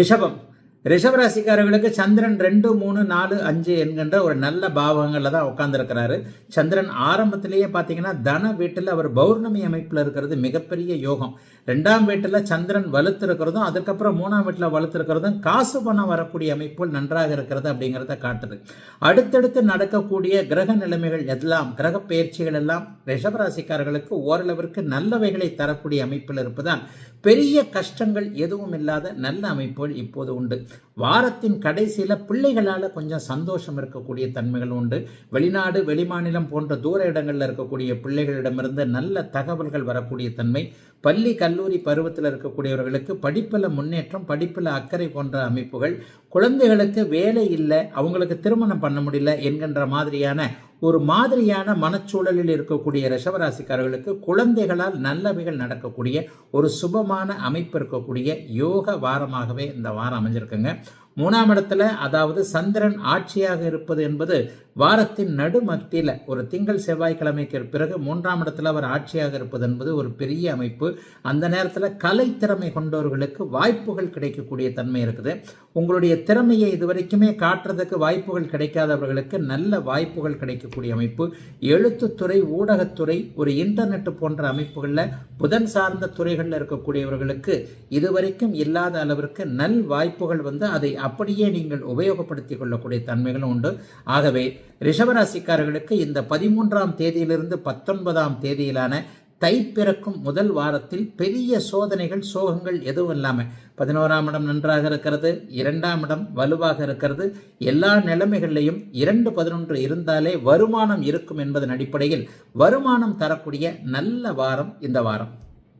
ഋഷഭം. ரிஷபராசிக்காரர்களுக்கு சந்திரன் ரெண்டு மூணு நாலு அஞ்சு என்கின்ற ஒரு நல்ல பாவங்களில் தான் உட்காந்துருக்கிறாரு சந்திரன் ஆரம்பத்திலேயே பார்த்தீங்கன்னா தன வீட்டில் அவர் பௌர்ணமி அமைப்பில் இருக்கிறது மிகப்பெரிய யோகம். ரெண்டாம் வீட்டில் சந்திரன் வலுத்திருக்கிறதும் அதுக்கப்புறம் மூணாம் வீட்டில் வலுத்திருக்கிறதும் காசு பணம் வரக்கூடிய அமைப்புகள் நன்றாக இருக்கிறது அப்படிங்கிறத காட்டுது. அடுத்தடுத்து நடக்கக்கூடிய கிரக நிலைமைகள் எல்லாம் கிரக பயிற்சிகள் எல்லாம் ரிஷபராசிக்காரர்களுக்கு ஓரளவிற்கு நல்லவைகளை தரக்கூடிய அமைப்பில் இருப்பதால் பெரிய கஷ்டங்கள் எதுவும் இல்லாத நல்ல அமைப்புகள் இப்போது உண்டு. வாரத்தின் கடைசியில் பிள்ளைகளால் கொஞ்சம் சந்தோஷம் இருக்கக்கூடிய தன்மைகள் உண்டு. வெளிநாடு வெளிமாநிலம் போன்ற தூர இடங்களில் இருக்கக்கூடிய பிள்ளைகளிடமிருந்து நல்ல தகவல்கள் வரக்கூடிய தன்மை. பள்ளி கல்லூரி பருவத்தில் இருக்கக்கூடியவர்களுக்கு படிப்பில் முன்னேற்றம் படிப்பில் அக்கறை போன்ற அமைப்புகள். குழந்தைகளுக்கு வேலை இல்லை அவங்களுக்கு திருமணம் பண்ண முடியல என்கின்ற மாதிரியான ஒரு மாதிரியான மனச்சூழலில் இருக்கக்கூடிய ரிஷபராசிக்காரர்களுக்கு குழந்தைகளால் நல்லவைகள் நடக்கக்கூடிய ஒரு சுபமான அமைப்பு இருக்கக்கூடிய யோக வாரமாகவே இந்த வாரம் அமைஞ்சிருக்குங்க. மூணாம் இடத்துல அதாவது சந்திரன் ஆட்சியாக இருப்பது என்பது வாரத்தின் நடுமத்தியில் ஒரு திங்கள் செவ்வாய்க்கிழமைக்கு பிறகு மூன்றாம் இடத்துல அவர் ஆட்சியாக இருப்பது என்பது ஒரு பெரிய அமைப்பு. அந்த நேரத்தில் கலை திறமை கொண்டவர்களுக்கு வாய்ப்புகள் கிடைக்கக்கூடிய தன்மை இருக்குது. உங்களுடைய திறமையை இதுவரைக்குமே காட்டுறதுக்கு வாய்ப்புகள் கிடைக்காதவர்களுக்கு நல்ல வாய்ப்புகள் கிடைக்கக்கூடிய அமைப்பு. எழுத்துத்துறை ஊடகத்துறை ஒரு இன்டர்நெட் போன்ற அமைப்புகளில் புதன் சார்ந்த துறைகளில் இருக்கக்கூடியவர்களுக்கு இதுவரைக்கும் இல்லாத அளவிற்கு நல் வாய்ப்புகள் வந்து அதை அப்படியே நீங்கள் உபயோகப்படுத்திக் கொள்ளக்கூடிய தன்மைகளும் உண்டு. ஆகவே ரிஷபராசிக்காரர்களுக்கு இந்த பதிமூன்றாம் தேதியிலிருந்து பத்தொன்பதாம் தேதியிலான தை பிறக்கும் முதல் வாரத்தில் பெரிய சோதனைகள் சோகங்கள் எதுவும் இல்லாமல் பதினோராம் இடம் நன்றாக இருக்கிறது இரண்டாம் இடம் வலுவாக இருக்கிறது. எல்லா நிலைமைகளிலையும் இரண்டு பதினொன்று இருந்தாலே வருமானம் இருக்கும் என்பதன் அடிப்படையில் வருமானம் தரக்கூடிய நல்ல வாரம் இந்த வாரம்.